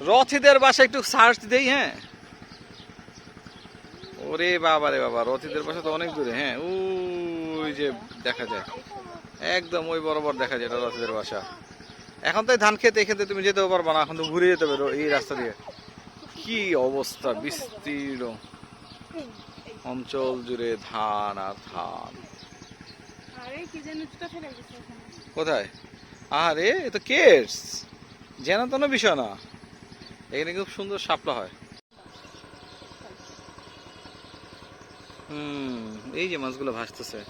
রথিদের বাসা একটু সার্চ দেই হ্যাঁ। ওরে বাবা রে বাবা রথিদের বাসা তো অনেক দূরে হ্যাঁ। ওই যে দেখা যায়। একদম ওই বরাবর দেখা যায় এটা রথিদের বাসা। এখন তো ধান খেতে খেতে তুমি যেতেও পারবা না এখন তো ঘুরে যেতে পারো এই রাস্তা দিয়ে। কি অবস্থা বিস্তীর্ণ। অঞ্চল জুড়ে ধান আর ধান। কোথায়? আরে এ তো কেস যেন তো বিষয় না। এখানে খুব সুন্দর শাপলা হয়। হুম, এই যে মাছগুলো ভাসতেছে।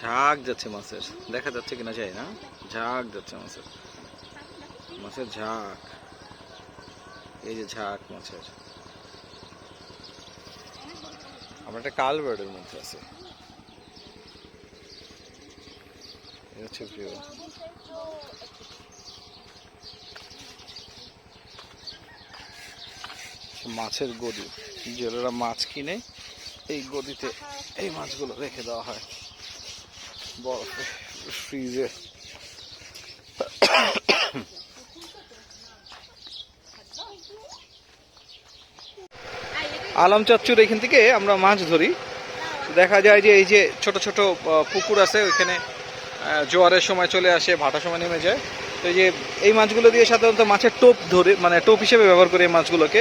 ঝাঁক যাচ্ছে মাছের। দেখা যাচ্ছে কিনা যায় না? ঝাঁক যাচ্ছে মাছের। মাছের ঝাঁক এই যে ঝাঁক মাছের। আমরা একটা কালভার্টের মধ্যে আছে। হচ্ছে। মাছের গদি জেলেরা মাছ কিনে এই গদিতে এই মাছগুলো রেখে দেওয়া হয়। বরফে, ফ্রিজে। আলম চাচ্চুর এখান থেকে আমরা মাছ ধরি। দেখা যায় যে এই যে ছোট ছোট পুকুর আছে, ওইখানে জোয়ারের সময় চলে আসে ভাটার সময় নেমে যায়। তো এই যে এই মাছগুলো দিয়ে সাধারণত মাছের টোপ ধরে মানে টোপ হিসেবে ব্যবহার করে এই মাছগুলোকে।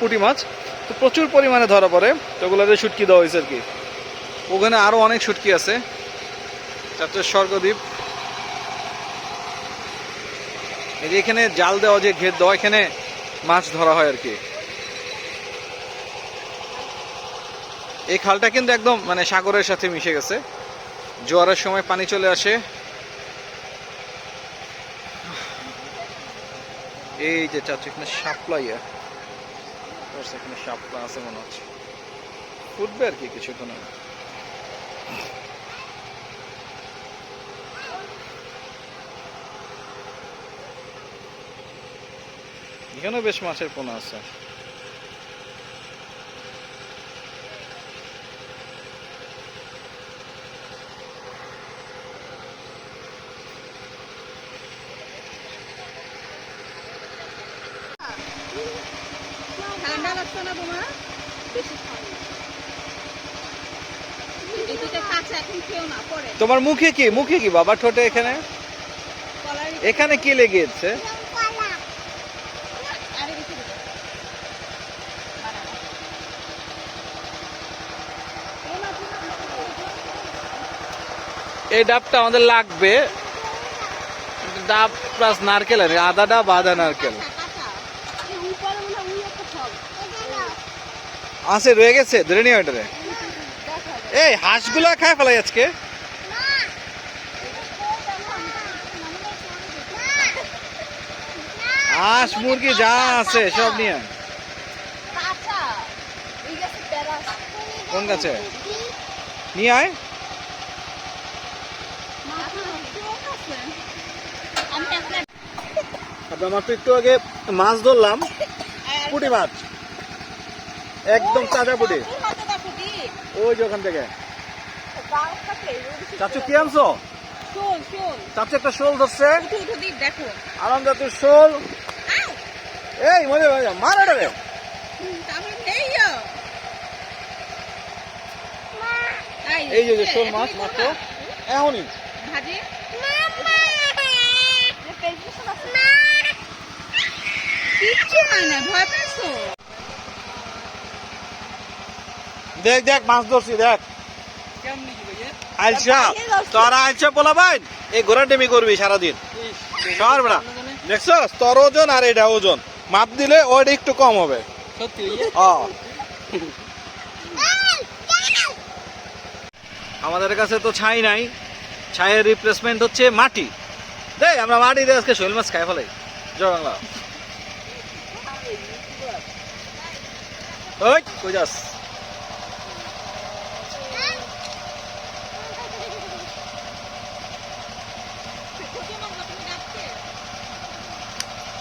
পুঁটি মাছ। তো প্রচুর পরিমাণে ধরা পড়ে। তো ওগুলোতে শুটকি দেওয়া হয়েছে আর কি। ওখানে আরও অনেক শুটকি আছে। চারটে স্বর্গদ্বীপ। এই যে এখানে জাল দেওয়া যে ঘের দেওয়া, এখানে মাছ ধরা হয় আর কি। এই খালটা কিন্তু একদম মানে সাগরের সাথে মিশে গেছে। জোয়ারের সময় পানি চলে আসে। এই যে চাচ্ছি এখানে শাপলা ইয়া করছে, এখানে শাপলা আছে মনে হচ্ছে। ফুটবে আর কি কিছুক্ষণ এখানেও বেশ মাছের পোনা আছে। ঠান্ডা লাগছে না তোমার বেশি তোমার মুখে কি? মুখে কি বাবা ঠোঁটে এখানে? এখানে কি লেগেছে। এই ডাবটা আমাদের লাগবে। ডাব প্লাস নারকেল আর আদা ডাব আদা নারকেল কাঁচা, কাঁচা। এই উপরে মনে হয় ওই একটা ফল। আছে রয়ে গেছে ধরে নিও এটারে। এই হাঁসগুলা খায় ফেলাই আজকে। হাঁস মুরগি যা আছে সব নিয়ে। কোন গাছে? নিয়ে আয়। আচ্ছা, আমার তো একটু আগে মাছ ধরলাম। পুঁটি মাছ। একদম তাজা কি? ওই যে ওখান থেকে চাচু কি আনছো। চাচু একটা শোল ধরছে। আরাম জাতুর শোল এই মজা মার নেইও। এই যে শোল মাছ? মাত্র এখনই ভাজি? কিচ্ছু হয় না, ভয় পেয়েছ? দেখ দেখ মাছ ধরছি দেখ। আলসা তোরা আলসা বলা ভাই? এই ঘোড়া টেমি করবি সারাদিন। সর বেড়া। দেখছস তোর ওজন আর এটা ওজন। মাপ দিলে ওটা একটু কম হবে। ও। আমাদের কাছে তো ছাই নাই। ছাইয়ের রিপ্লেসমেন্ট হচ্ছে মাটি। দেখ আমরা মাটি দিয়ে আজকে শৈল মাছ খাই ফেলাই জয় বাংলা। ওই কই যাস?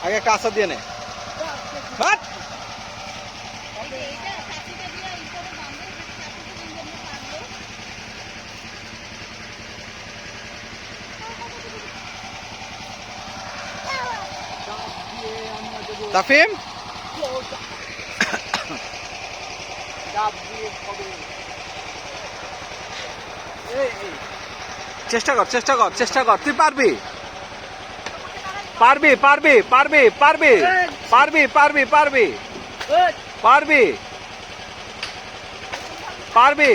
আগে একটা আশা দিয়ে নে। তাফিম? চেষ্টা কর চেষ্টা কর চেষ্টা কর। তুই পারবি? পারবি পারবি পারবি পারবি পারবি পারবি পারবি পারবি পারবি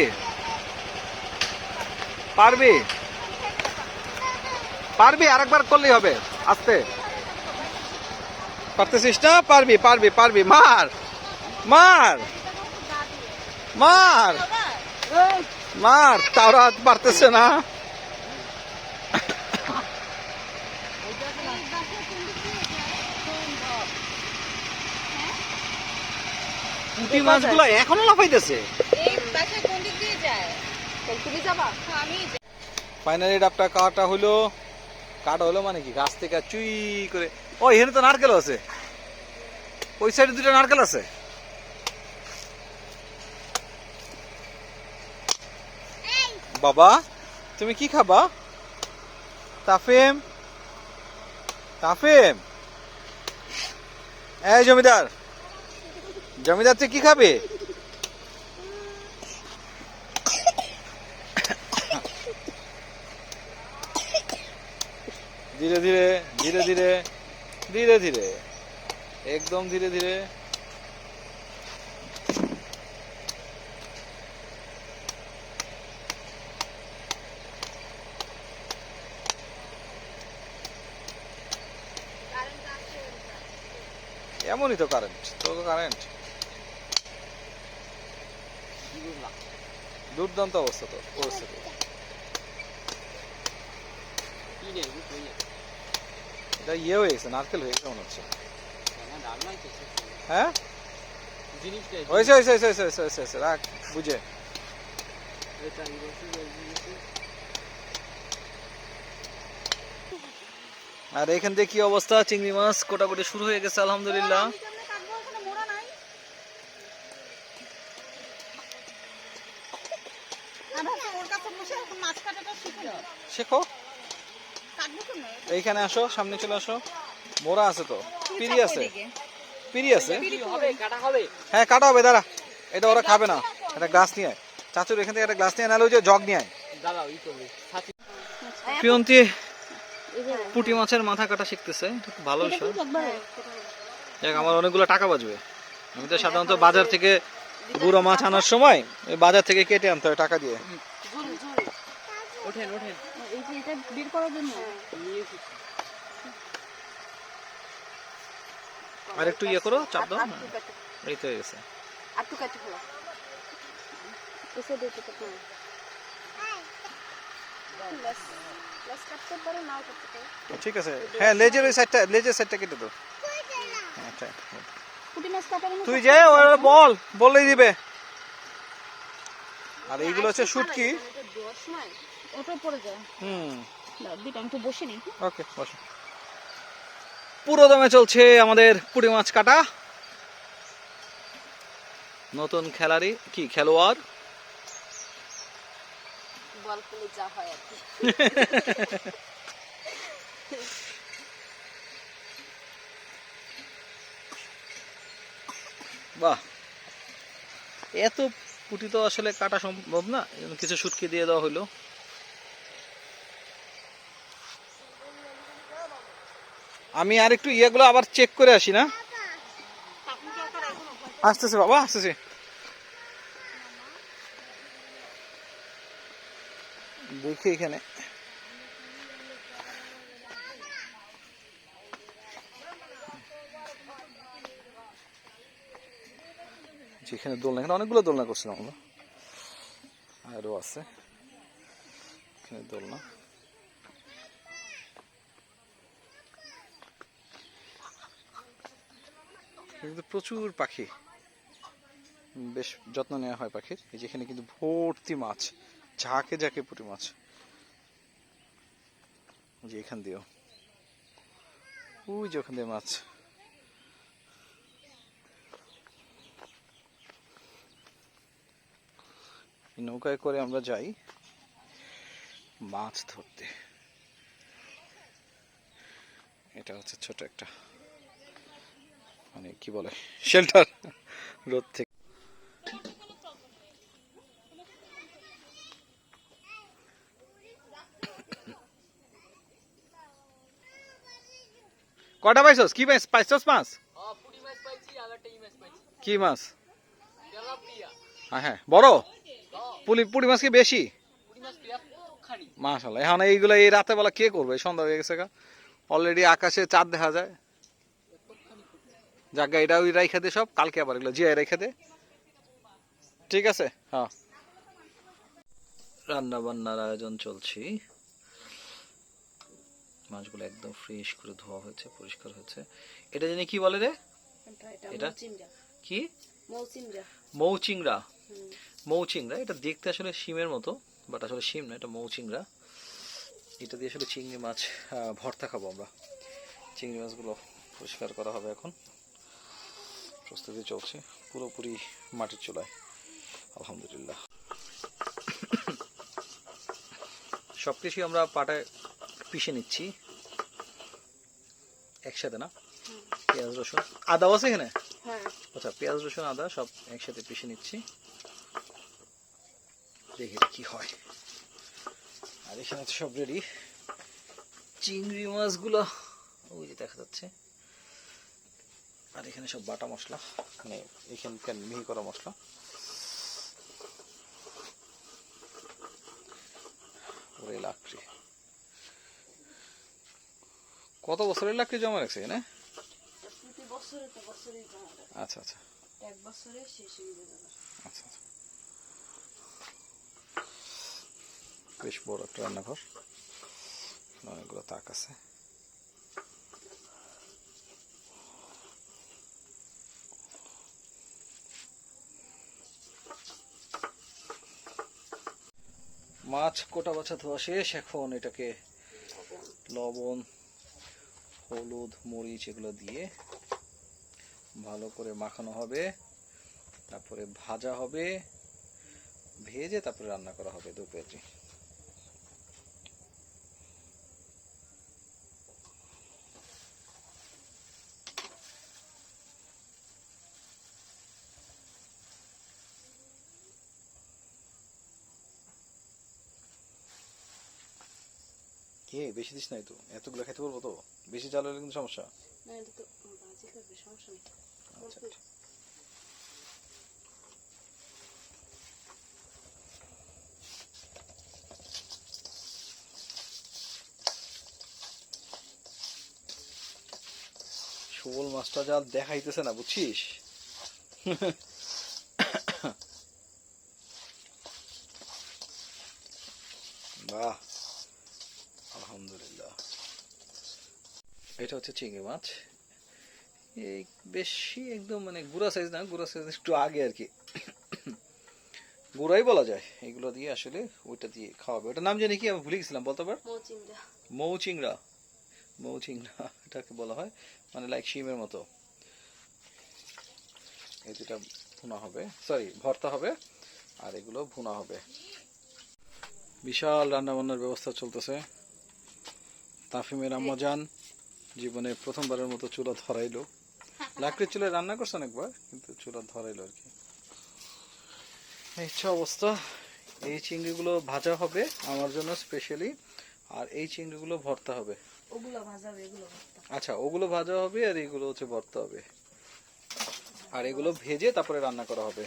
পারবি পারবি আরেকবার করলেই হবে আস্তে পারতেছিস না পারবি পারবি পারবি মার মার মার মার তাওরা পারতেছে না পুঁটি মাছগুলো এখনও লাফাইতেছে। এই বাসা কোন দিক দিয়ে যায়? তাহলে তুমি যাবা? হ্যাঁ ফাইনালি ডাবটা কাটা হলো। কাটা হলো মানে কি? গাছ থেকে চুই করে। ও এখানে তো নারকেল আছে। ওই সাইডে দুটো নারকেল আছে। বাবা তুমি কি খাবা? তাফেম। তাফেম। এই জমিদার। জমিদার, তুই কি খাবে? ধীরে ধীরে ধীরে ধীরে ধীরে ধীরে, একদম ধীরে ধীরে। এমনই তো কারেন্ট তো কারেন্ট দুর্দান্ত অবস্থা তো পরিস্থিতি এটা ইয়ে হয়ে গেছে নারকেল হয়ে গেছে মনে হচ্ছে। হ্যাঁ? হয়েছে হয়েছে হয়েছে হয়েছে হয়েছে হয়েছে হয়েছে রাখ বুঝে। আর এখান থেকে কি অবস্থা? চিংড়ি মাছ কোটাকুটি শুরু হয়ে গেছে আলহামদুলিল্লাহ আমি কেমনে কাটবো ওখানে মোড়া নাই আমি ভাবছি ওর কাছে বসে এখন মাছ কাটাটা শিখে নাও। শেখো কাটবো এইখানে আসো সামনে চলে আসো। মোরা আছে তো? পিড়ি আছে? পিড়ি আছে? হ্যাঁ কাটা হবে দাঁড়া। এটা ওরা খাবে না। একটা গ্লাস নিয়ে আয়। চাচুর এখান থেকে একটা গ্লাস নিয়ে নাহলে ওই যে জগ নিয়ে আয়। প্রিয়ন্তি পুঁটি মাছের মাথা কাটা শিখতেছে। ভালো বিষয়। দেখ আমার অনেকগুলো টাকা বাঁচবে। আমি তো সাধারণত বাজার থেকে গুঁড়ো মাছ আনার সময় বাজার থেকে কেটে আনতে হয় টাকা দিয়ে। এই যে এটা বের করার জন্য। আর একটু ইয়ে করো চাপ দাও। এই তো হয়ে গেছে। আটটু কাটি ফেলো এসে দেখতে তো পারো ঠিক আছে। হ্যাঁ লেজের ওই সাইডটা লেজের সাইডটা কেটে দাও। হ্যাঁ, তুই যে ওরা বল বললেই দিবে। আর এইগুলো হচ্ছে শুটকি। সময় ওটা পড়ে যায়। হুম। দিটা আমি তো বসে নিই ওকে বসো। পুরো দমে চলছে আমাদের পুঁটি মাছ কাটা। নতুন খেলারি কি খেলোয়াড়? বল পেলে যা হয় আর কি। বাহ। এত পুঁটি তো আসলে কাটা সম্ভব না। কিছু শুটকি দিয়ে দেওয়া হলো। আমি আর একটু ইয়েগুলো আবার চেক করে আসি, না? আসতেছে বাবা, আসতেছে। দেখি এখানে। যেখানে দোলনা, এখানে অনেকগুলো দোলনা করছিলাম আমরা। আরও আছে। এখানে দোলনা। কিন্তু প্রচুর পাখি। বেশ যত্ন নেওয়া হয় পাখির। এই যেখানে কিন্তু ভর্তি মাছ, ঝাঁকে ঝাঁকে পুঁটি মাছ। যে এখান দিয়েও। ওই যে ওখান দিয়ে মাছ। নৌকায় করে আমরা যাই মাছ ধরতে। এটা হচ্ছে ছোট একটা মানে কি বলে শেল্টার রোদ থেকে। কটা পাইছস? কি পাইছ পাইছস মাছ? মাছ মাছ কি মাছ? হ্যাঁ হ্যাঁ বড়? পুলি পুরি মাছ কি বেশি? মাছ মাশাল্লাহ এখন এইগুলো এই রাতে বেলা কে করবে? সন্ধ্যা হয়ে গেছে অলরেডি আকাশে চাঁদ দেখা যায়। জায়গা এটা ওই রাইখা দে সব কালকে আবার এগুলো জিয়াই রেখে দে ঠিক আছে? হ্যাঁ। রান্না বান্নার আয়োজন চলছে। মাছগুলো একদম ফ্রেশ করে ধোয়া হয়েছে পরিষ্কার হয়েছে। এটা জানি কি বলে রে? এটা? কি? মৌ চিংড়া মৌ চিংড়া এটা দেখতে আসলে শিমের মতো বাট আসলে শিম না এটা মৌ চিংড়া এটা দিয়ে আসলে চিংড়ি মাছ ভর্তা খাব আমরা। চিংড়ি মাছগুলো পরিষ্কার করা হবে এখন। প্রস্তুতি চলছে পুরোপুরি মাটির চুলায়। আলহামদুলিল্লাহ। সব কিছুই আমরা পাটায় পিষে নিচ্ছি। একসাথে না? পেঁয়াজ রসুন আদাও আছে এখানে? হ্যাঁ। আচ্ছা পেঁয়াজ রসুন আদা সব একসাথে পিষে নিচ্ছি। দেখি কি হয়। আর এখানে তো সব রেডি চিংড়ি মাছগুলো ওই যে দেখা যাচ্ছে। আর এখানে সব বাটা মশলা মানে এখানকার মিহি করা মশলা। ওরে লাকড়ি। কত বছরের লাকড়ি জমা রাখছে এখানে। আচ্ছা আচ্ছা। এক বছরে শেষ হয়ে যাবে আচ্ছা আচ্ছা। বেশ বড় একটা রান্নাঘর। অনেকগুলো তাক আছে। মাছ কোটা বাছা ধোয়া শেষ, এখন এটাকে লবণ, হলুদ, মরিচ এগুলো দিয়ে ভালো করে মাখানো হবে। তারপরে ভাজা হবে, ভেজে তারপরে রান্না করা হবে দু কে বেশি দিস নাই তো? এতগুলো খেতে পারব তো? বেশি চাল হলে কিন্তু সমস্যা। না এটা তো বাজি করবে সমস্যা নেই। আচ্ছা আচ্ছা। শোল মাছটা যা দেখাইতেছে না বুঝছিস বাহ আলহামদুলিল্লাহ এটা হচ্ছে চিংড়ি মাছ। এই বেশি একদম মানে গুড়া সাইজ না গুড়া সাইজ একটু আগে আর কি। গুড়াই বলা যায়। এগুলো দিয়ে আসলে ওইটা দিয়ে খাওয়াবে। ওটার নাম জানি কি? আমি ভুলে গেছিলাম বলতে পার মৌ চিংড়া মৌ চিংড়া এটাকে বলা হয়। মানে লাইক শিমের মতো। এই দুটা ভুনা হবে। সরি ভর্তা হবে আর এগুলো ভুনা হবে। বিশাল রান্না বান্নার ব্যবস্থা চলতেছে। তাফিমের আম্মা যান। জীবনে প্রথমবারের মতো চুলা ধরাইলো। লাকড়ির চুলায় রান্না করছেন একবার কিন্তু চুলা ধরাইলো আর কি। এই অবস্থা। এই চিংড়িগুলো ভাজা হবে আমার জন্য স্পেশালি আর এই চিংড়িগুলো ভর্তা হবে। ওগুলো এগুলো আচ্ছা ওগুলো ভাজা হবে আর এগুলো হচ্ছে ভর্তা হবে। আর এগুলো ভেজে তারপরে রান্না করা হবে।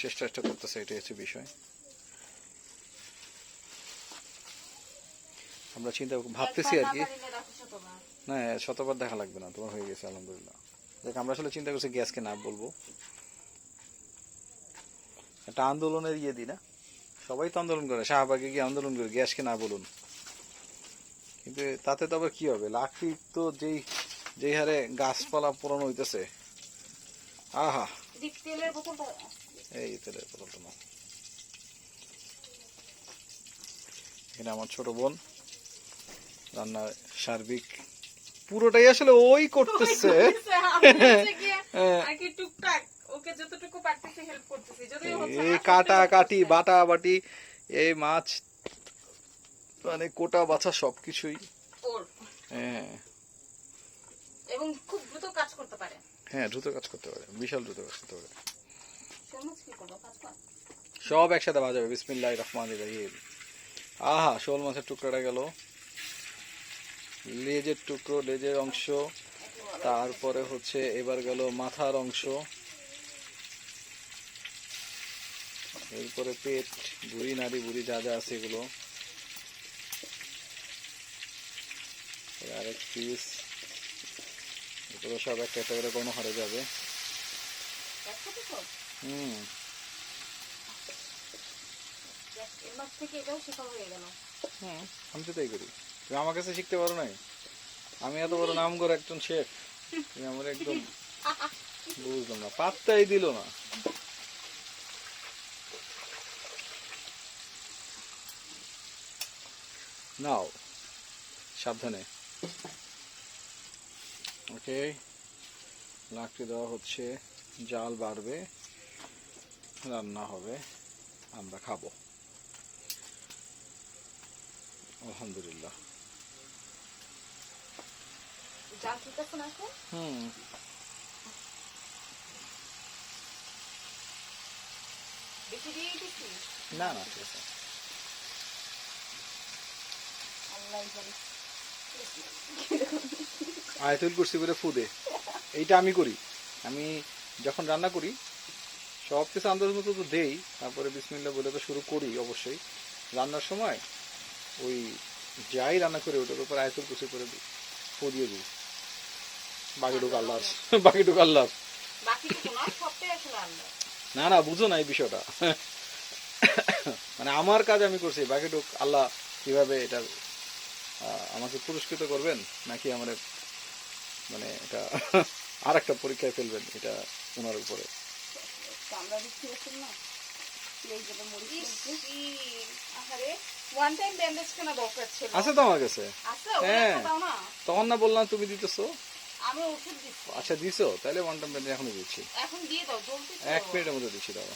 চেষ্টা চেষ্টা করতেছে এটাই হচ্ছে বিষয়। আমরা চিন্তা ভাবতেছি আর কি। না শতবার। দেখা লাগবে না তোমার হয়ে গেছে আলহামদুলিল্লাহ। দেখ আমরা আসলে চিন্তা করছি গ্যাসকে না বলব। একটা আন্দোলনের ইয়ে দিই না? সবাই তো আন্দোলন করে শাহবাগে গিয়ে আন্দোলন করে গ্যাসকে না বলুন। কিন্তু তাতে তো আবার কি হবে? লাকড়ি তো যেই যেই হারে গাছপালা পুরানো হইতেছে। আহা! এই তেলের বোতলটা। এখানে আমার ছোট বোন। রান্নার সার্বিক পুরোটাই আসলে ওই করতেছে। হ্যাঁ। এই কাটা কাটি বাটা বাটি এই মাছ মানে কোটা বাছা সবকিছুই। হ্যাঁ। এবং খুব দ্রুত কাজ করতে পারে। হ্যাঁ দ্রুত কাজ করতে পারে বিশাল দ্রুত কাজ করতে পারে। সব একসাথে ভাজা হবে বিসমিল্লাহ রহমান রহিম। আহা শোল মাছের টুকরাটা গেল। লেজের টুকরো লেজের অংশ। তারপরে হচ্ছে এবার গেল মাথার অংশ। এরপরে পেট বুড়ি নাড়ি বুড়ি যা যা আছে এগুলো। আরেক পিস এগুলো সব একটা একটা করে কোনো হারে যাবে। হয়ে হুম আমি তো তাই করি। তুমি আমার কাছে শিখতে পারো নাই? আমি এত বড় নাম করে একজন শেফ তুমি আমার একদম বুঝলাম না, পাত্তাই দিল না। নাও, সাবধানে। ওকে, লাকড়ি দেওয়া হচ্ছে, জাল বাড়বে, রান্না হবে, আমরা খাব। আলহামদুলিল্লাহ। জাল ঠিক আছে? হুম। বেশি দিয়ে দিচ্ছি না না ঠিক আছে। আল্লাহ জানে। আয়তুল কুরসি করে ফুদে এইটা আমি করি। আমি যখন রান্না করি সব কিছু আন্দাজ মতো তো দেই। তারপরে বিসমিল্লা বলে তো শুরু করি অবশ্যই। রান্নার সময় ওই যাই রান্না করে ওটার উপর আয়তুল কুরসি করে দিই ফু দিয়ে দিই। বাকিটুকু আল্লাহ বাকিটুকু আল্লাহ না না না বুঝো না এই বিষয়টা। মানে আমার কাজ আমি করছি বাকিটুক আল্লাহ কীভাবে এটা আমাকে পুরস্কৃত করবেন নাকি আমার মানে এটা আর একটা পরীক্ষায় ফেলবেন এটা ওনার উপরে। আছে তো আমার কাছে হ্যাঁ। তখন না বললাম তুমি দিতেছো। আমি ওষুধ দিচ্ছি। আচ্ছা দিছো? তাহলে ওয়ান টাইম এখনই দিচ্ছি। এখন দিয়ে দাও জলদি এক মিনিটের মধ্যে দিচ্ছি দাদা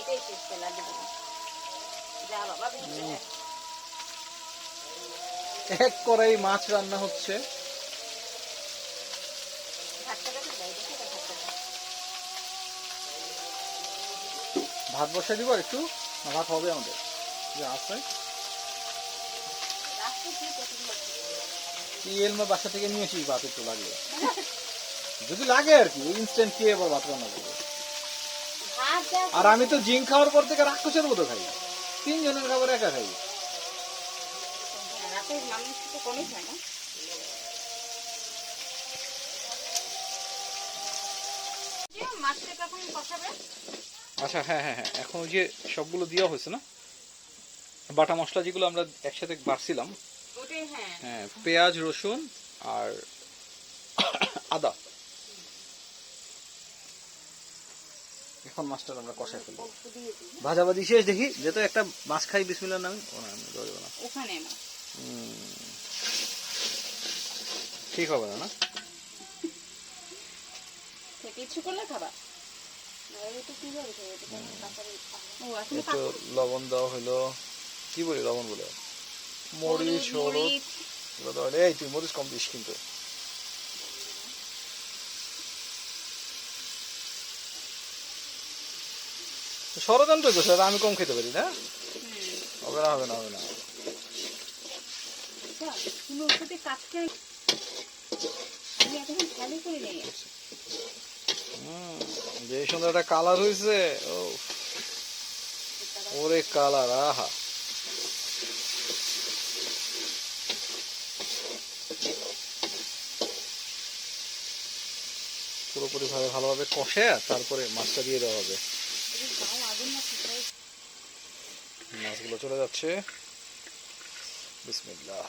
এটাই শেষ পেলা দেবো যা বাবা ভিজে এক কড়াই মাছ রান্না হচ্ছে। দাও। ভাত বসাই দিব একটু? ভাত হবে আমাদের। যে আছে। কি এলমা বাসা থেকে নিয়ে ভাত একটু লাগলে যদি লাগে আর কি ইনস্ট্যান্ট রান্না করব। আর আমি তো খাওয়ার পর থেকে রাক্ষসের মতো খাই। তিনজনের খাবার একা খাই। তো আচ্ছা হ্যাঁ হ্যাঁ হ্যাঁ। এখন ওই যে সবগুলো দেওয়া হয়েছে না? বাটা মশলা যেগুলো আমরা একসাথে বাড়ছিলাম হ্যাঁ। হ্যাঁ পেঁয়াজ রসুন আর আদা। এখন মাছটা আমরা কষাই ফেলব। ভাজাভাজি শেষ দেখি যেহেতু একটা মাছ খাই বিসমিল্লার নামে ও না না। ওখানে না। ঠিক হবে না না? তো লবণ দেওয়া হলো। কি বলি লবণ বলে? মরিচ হলুদ এগুলো এই তুই মরিচ কম দিস কিন্তু। ষড়যন্ত্র তো স্যার আমি কম খেতে পারি না? হবে না হবে না হবে না। যে সুন্দর একটা কালার হয়েছে ওরে কালার আহা। পুরোপুরি ভাবে ভালোভাবে কষে তারপরে মাছটা দিয়ে দেওয়া হবে। মাছগুলো চলে যাচ্ছে। বিসমিল্লাহ।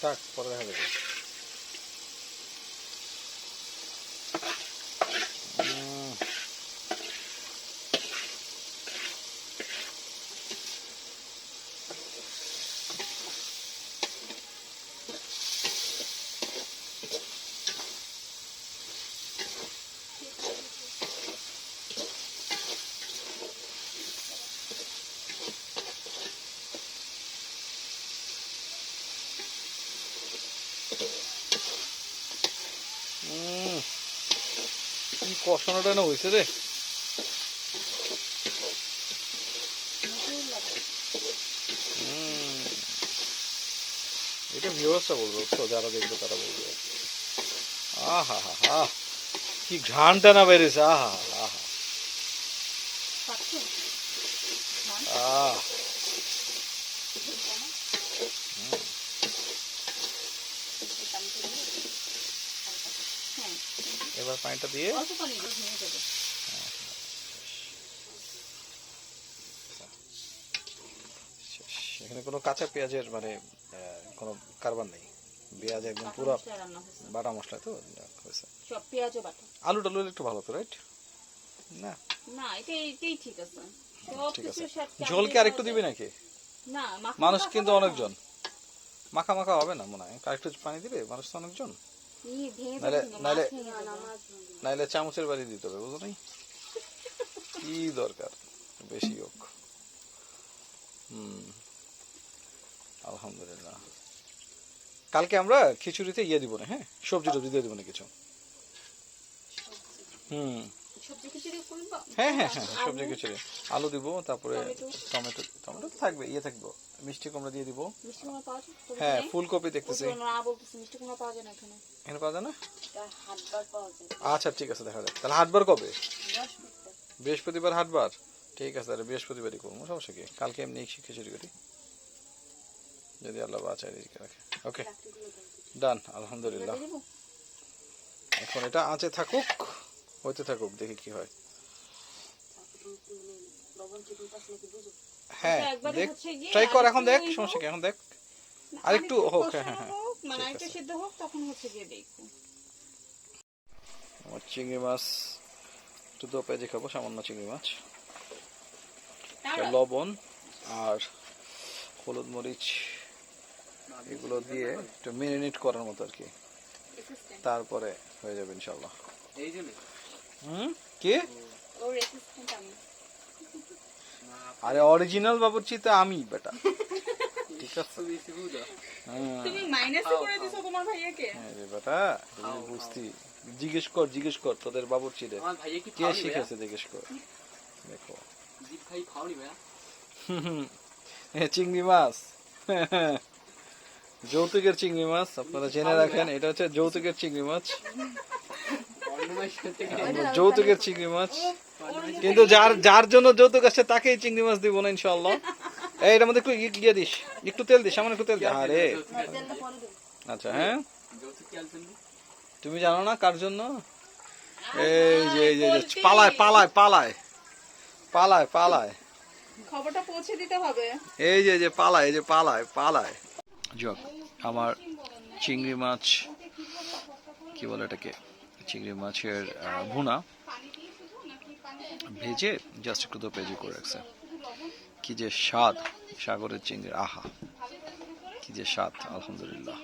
থাক, পরে দেখা যাবে উম, কষানোটা না হয়েছে রে। এটা ভিউয়ার্সরা বলবে যারা দেখবে তারা বলবে আহা হা হা কি ঘ্রাণটা না বেরিয়েছে আহা আহা আহ হ্যাঁ এবার পানিটা দিয়ে। অল্প পানি দিও ভেঙে যাবে এখানে কোনো কাঁচা পেঁয়াজের মানে কোনো কারবার নেই। পেঁয়াজ একদম পুরো বাটা মশলা তো হয়েছে। সব পেঁয়াজও বাটা। আলু টালু একটু ভালো তো রাইট? না? না এটা এইটাই ঠিক আছে। ঠিক আছে। ঝোল কি আরেকটু দিবি নাকি? না মানুষ কিন্তু অনেকজন। মাখা মাখা হবে না মনে হয়। আরেকটু পানি দিবে মানুষ তো অনেকজন। নাইলে চামচের বাড়ি দিতে হবে বুঝলি? কি দরকার? বেশি হোক। হুম। আলহামদুলিল্লাহ। কালকে আমরা খিচুড়িতে ইয়ে দিব না হ্যাঁ? সবজি টবজি দিয়ে দিব না কিছু? হুম। হ্যাঁ হ্যাঁ হ্যাঁ সবজি খিচুড়ি। আলু দিব তারপরে টমেটো। টমেটো থাকবে ইয়ে থাকব মিষ্টি কুমড়া দিয়ে দিব। হ্যাঁ ফুলকপি দেখতেছি। এখানে? পাওয়া যায় না? আচ্ছা ঠিক আছে দেখা যাক। তাহলে হাটবার কবে? বৃহস্পতিবার। হাটবার? ঠিক আছে তাহলে বৃহস্পতিবারই করব সমস্যা কি? কালকে এমনি খিচুড়ি করি। যদি আল্লাহ বাঁচায় রিজিকে রাখে। ওকে ডান আলহামদুলিল্লাহ। এখন এটা আঁচে থাকুক। হইতে থাকুক দেখি কি হয়। হ্যাঁ দেখ ট্রাই কর এখন দেখ সমস্যা কি এখন দেখ। আরেকটু হোক, হ্যাঁ, হ্যাঁ, হ্যাঁ। মানে আরেকটু সিদ্ধ হোক তখন হচ্ছে গিয়ে দেখব। আমার চিংড়ি মাছ একটু দো পেঁয়াজি খাব সামান্য চিংড়ি মাছ। লবণ আর হলুদ মরিচ এগুলো দিয়ে একটু মেরিনেট করার মতো আর কি। তারপরে হয়ে যাবে ইনশাল্লাহ এই জন্য? হুম? কি? আরে অরিজিনাল বাবুর্চি তো আমি বেটা। ঠিক আছে? হ্যাঁ। তুমি মাইনাসে করে দিছো তোমার ভাইয়াকে। হ্যাঁ বেটা তুমি বুঝতি জিজ্ঞেস কর জিজ্ঞেস কর তোদের বাবুর্চি রে আমার ভাইয়া কি শিখেছে জিজ্ঞেস কর। দেখো। জিপ খাই খাওনি ভাইয়া? চিংড়ি মাছ। যৌতুকের চিংড়ি মাছ আপনারা জেনে রাখেন এটা হচ্ছে যৌতুকের চিংড়ি মাছ। যৌতুকের চিংড়ি মাছ। কিন্তু যার যার জন্য যৌতুক আসছে তাকেই চিংড়ি মাছ দিব না ইনশাল্লাহ এই এটার মধ্যে ইয়ে দিস। একটু তেল দিস আমার একটু তেল দিস। আরে আচ্ছা হ্যাঁ? তুমি জানো না কার জন্য? এই যে এই যে পালায় পালায় পালায়। পালায় পালায়। খবরটা পৌঁছে দিতে হবে। এই যে এই যে পালায় এই যে পালায় পালায়। যোগ আমার চিংড়ি মাছ কি বলে এটাকে? চিংড়ি মাছের ভুনা। ভেজে জাস্ট একটু তো পেঁয়াজি করে রাখছে। কি যে স্বাদ সাগরের চিংড়ি আহা। কি যে স্বাদ আলহামদুলিল্লাহ।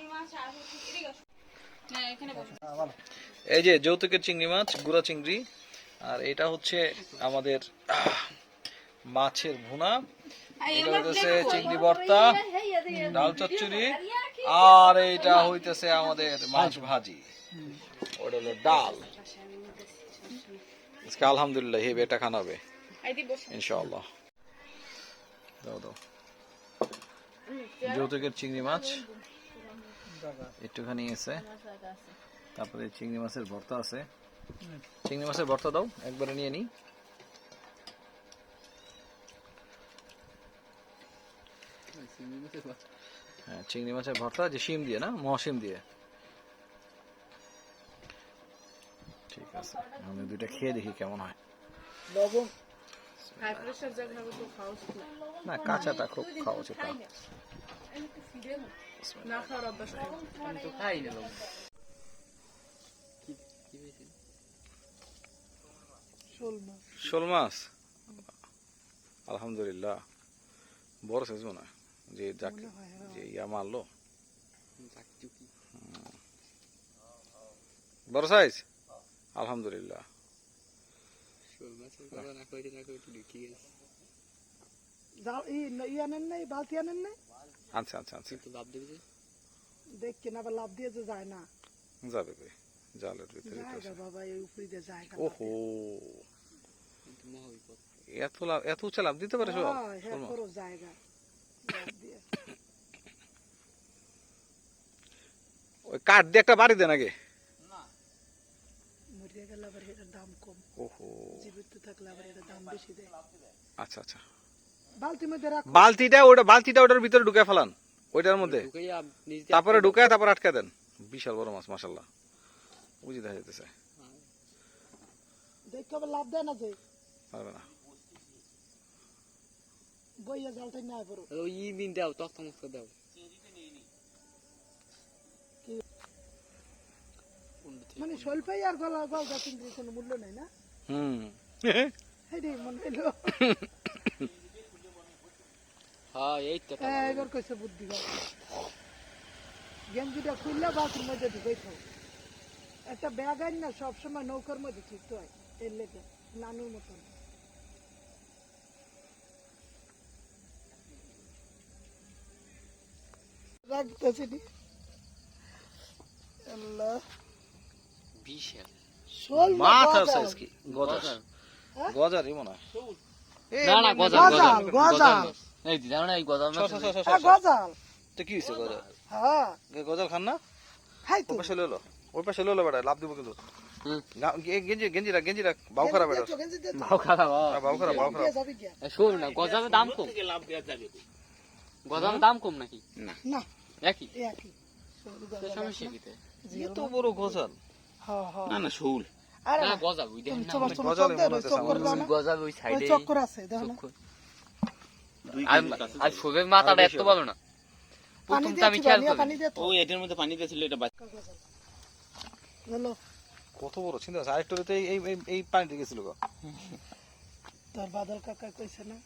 এই যে যৌতুকের চিংড়ি মাছ গুড়া চিংড়ি আর এটা হচ্ছে আমাদের মাছের ভুনা। এটা হইতেছে চিংড়ি ভর্তা ডাল চচ্চড়ি আর এইটা হইতেছে আমাদের মাছ ভাজি। ওটা হলো ডাল। আজকে আলহামদুলিল্লাহ হেবে এটা খানা হবে আইদি বসো। ইনশাআল্লাহ। দাও দাও। যৌতুকের চিংড়ি মাছ। একটুখানি আছে। তারপরে চিংড়ি মাছের ভর্তা আছে। চিংড়ি মাছের ভর্তা দাও একবারে নিয়ে নি। হ্যাঁ চিংড়ি মাছের ভর্তা যে শিম দিয়ে না মহাশিম দিয়ে। ঠিক আছে। আমি দুইটা খেয়ে দেখি কেমন হয়। উচিত না। না কাঁচাটা খুব খাওয়া উচিত না না খাওয়ার অভ্যাস খাই না শোল মাছ। আলহামদুলিল্লাহ। বড় সাইজ মনে হয়। যে যাক যে ইয়া মারলো। বড় সাইজ আলহামদুলিল্লাহ। আচ্ছা আচ্ছা আচ্ছা দেখ কিনা লাভ দিয়ে যে যায় না। যাবে জালের ভিতরে বাবা এই উপরে দিয়ে ওহো। এত লাভ এত উঁচা লাভ দিতে পারে সব? হ্যাঁ, হ্যাঁ, জায়গা ওই কাঠ দিয়ে একটা বাড়ি দেন আগে মরিয়া গেলে আবার এটার দাম কম ওহো জীবিত থাকলে আবার এটার দাম বেশি দেয়। আচ্ছা আচ্ছা। বালতির মধ্যে রাখ। বালতিটা ওটা বালতিটা ওটার ভিতরে ঢুকে ফেলান। ওইটার মধ্যে। তারপরে ঢুকায় তারপর আটকে দেন। বিশাল বড় মাছ মাসাল্লাহ বুঝি দেখা যেতেছে দেখতে আবার লাভ দেয় না যে। পারবে না। বইয়া জালটা নেয় পড়ো। ওই ই দাও তক্তা মক্তা দাও। মানে স্বল্পই আর গলা গলদা চিংড়ির কোনো মূল্য নেই না? হুম। মনে হ্যাঁ হ্যাঁ, এবার কইছে বুদ্ধি গেঞ্জিটা খুললে বাসের মধ্যে ঢুকাই থাও একটা ব্যাগ আইন না সবসময় নৌকার মধ্যে ঠিক হয় এর লেগে নানুর মতন। রাখতেছি বিশাল। শোল না মাথার গজারই মনে হয় না না গজাল গজাল, গজাল। এই দিদা না এই গজাল ছ, মাছ ছ, ছ, ছ, ছ, ছ। গজাল। তো কি হয়েছে গজার গজাল খান না? খাই তো। পাশে লইলো। ওই পাশে লইলো বেটা লাভ দিব কিন্তু। হুম। গা- গে- গেঞ্জি গেঞ্জি রাখ গেঞ্জি রাখ বাউ খারাপ এটা। গেঞ্জি গেঞ্জি দিয়ে তো। ভাও খাওয়া বাউ। খারাপ বাউ খারাপ। দিয়ে যাবি গিয়া। শোন না গজালের দাম কম। গজালের দাম কম নাকি? না। একই? একই। সমস্যা কি তো? এত বড় গজাল। হ্যাঁ, হ্যাঁ। না না শোল আরে না না, ওই দেখেন না তোমার ওই তুমি গজালই চোখ দেয়, ওই হচ্ছে চক্কর দাও না? গজাল ওই ওই সাইডে চক্কর আছে, দেখো না? আর আর মাথাটা এত ভালো না। পানি প্রথমটা আমি খেয়াল করি পানি দিয়ে তো। ও এটার মধ্যে পানি দিয়েছিল এটা বাচ্চা কত বড় চিন্তা আছে আরেকটা এই এই এই- এই পানিতে গেছিল গো। তোর বাদল কাকা কইছে না?